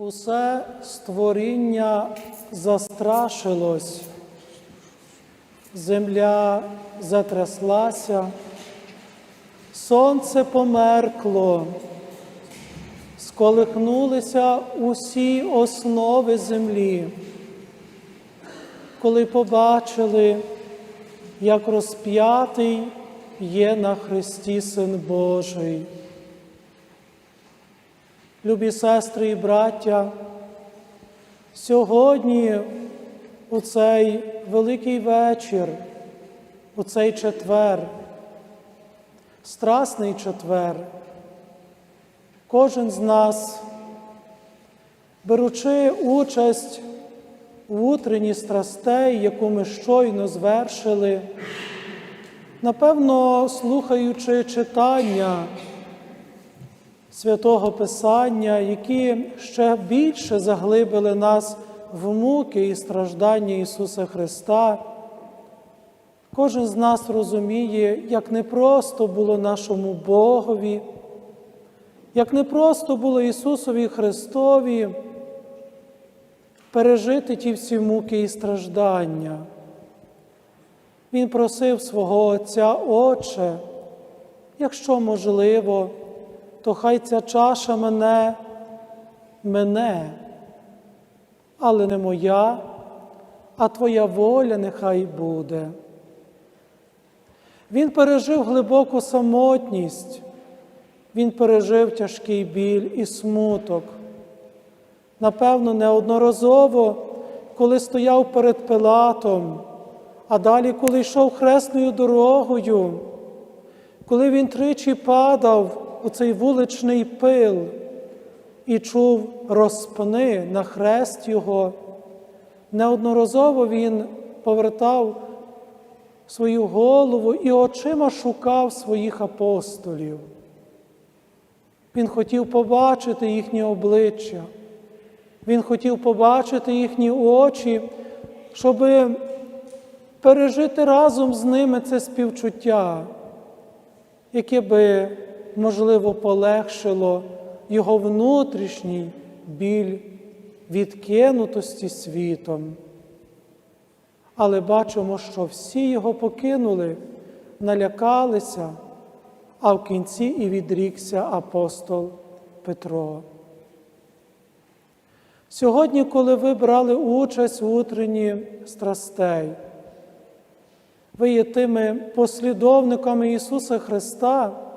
Усе створіння застрашилось, земля затряслася, сонце померкло, сколихнулися усі основи землі, коли побачили, як розп'ятий є на Христі Син Божий. Любі сестри і браття, сьогодні у цей великий вечір, у цей четвер, страсний четвер, кожен з нас, беручи участь в утренні страстей, яку ми щойно звершили, напевно, слухаючи читання святого Писання, які ще більше заглибили нас в муки і страждання Ісуса Христа. Кожен з нас розуміє, як непросто було нашому Богові, як непросто було Ісусові Христові пережити ті всі муки і страждання. Він просив свого Отця, Отче, якщо можливо, то хай ця чаша мене, мене, але не моя, а Твоя воля нехай буде. Він пережив глибоку самотність, він пережив тяжкий біль і смуток. Напевно, неодноразово, коли стояв перед Пилатом, а далі, коли йшов хресною дорогою, коли він тричі падав цей вуличний пил і чув розпни на хрест його, неодноразово він повертав свою голову і очима шукав своїх апостолів. Він хотів побачити їхні обличчя, він хотів побачити їхні очі, щоб пережити разом з ними це співчуття, яке би можливо, полегшило його внутрішній біль відкинутості світом. Але бачимо, що всі його покинули, налякалися, а в кінці і відрікся апостол Петро. Сьогодні, коли ви брали участь в утренні страстей, ви є тими послідовниками Ісуса Христа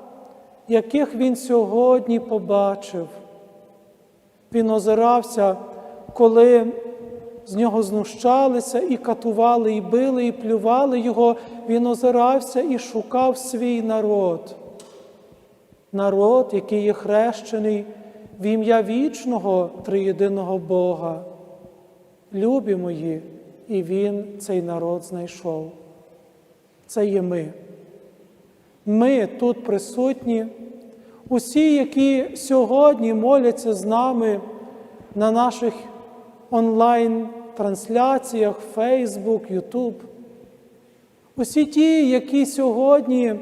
яких він сьогодні побачив. Він озирався, коли з нього знущалися і катували, і били, і плювали його, він озирався і шукав свій народ. Народ, який є хрещений в ім'я вічного триєдиного Бога. Любі мої, і Він цей народ знайшов. Це є ми. Ми тут присутні, усі, які сьогодні моляться з нами на наших онлайн-трансляціях, Facebook, YouTube, усі ті, які сьогодні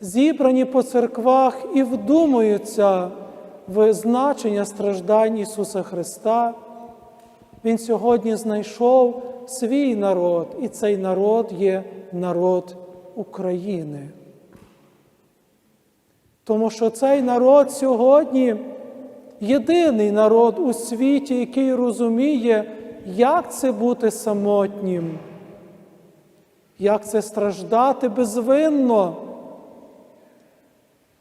зібрані по церквах і вдумуються в значення страждань Ісуса Христа, Він сьогодні знайшов свій народ, і цей народ є народ України. Тому що цей народ сьогодні єдиний народ у світі, який розуміє, як це бути самотнім, як це страждати безвинно,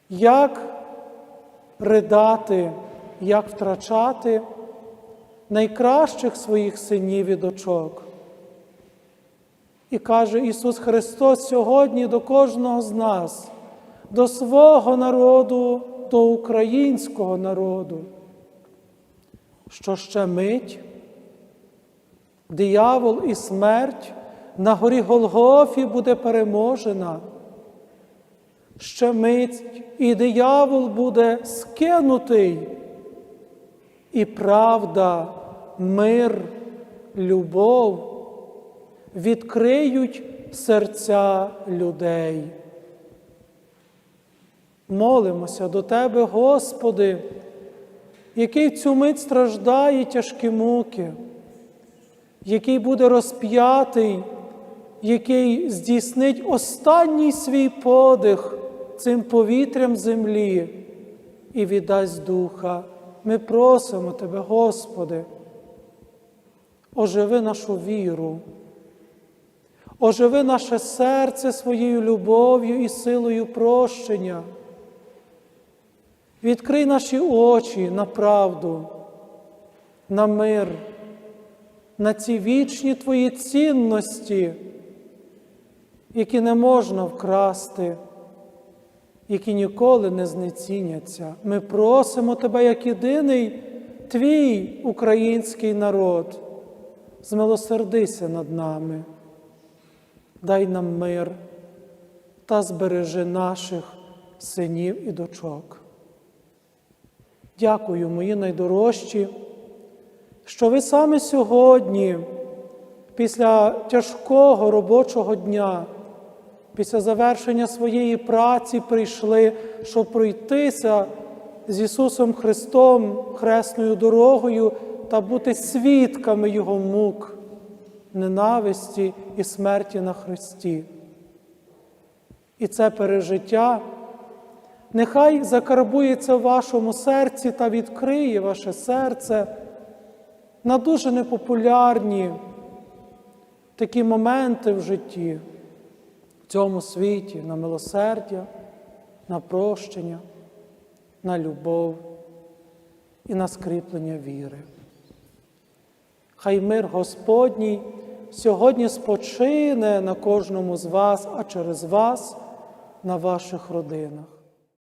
як ридати, як втрачати найкращих своїх синів і дочок. І каже Ісус Христос сьогодні до кожного з нас до свого народу, до українського народу, що ще мить, диявол і смерть на горі Голгофі буде переможена. Ще мить і диявол буде скинутий, і правда, мир, любов відкриють серця людей. Молимося до Тебе, Господи, який в цю мить страждає тяжкі муки, який буде розп'ятий, який здійснить останній свій подих цим повітрям землі і віддасть духа. Ми просимо Тебе, Господи, оживи нашу віру, оживи наше серце своєю любов'ю і силою прощення. Відкрий наші очі на правду, на мир, на ці вічні Твої цінності, які не можна вкрасти, які ніколи не знеціняться. Ми просимо Тебе, як єдиний Твій український народ, змилосердися над нами, дай нам мир та збережи наших синів і дочок. Дякую, мої найдорожчі, що ви саме сьогодні, після тяжкого робочого дня, після завершення своєї праці прийшли, щоб пройтися з Ісусом Христом хресною дорогою та бути свідками Його мук, ненависті і смерті на Христі. І це пережиття. Нехай закарбується в вашому серці та відкриє ваше серце на дуже непопулярні такі моменти в житті, в цьому світі, на милосердя, на прощення, на любов і на скріплення віри. Хай мир Господній сьогодні спочине на кожному з вас, а через вас на ваших родинах.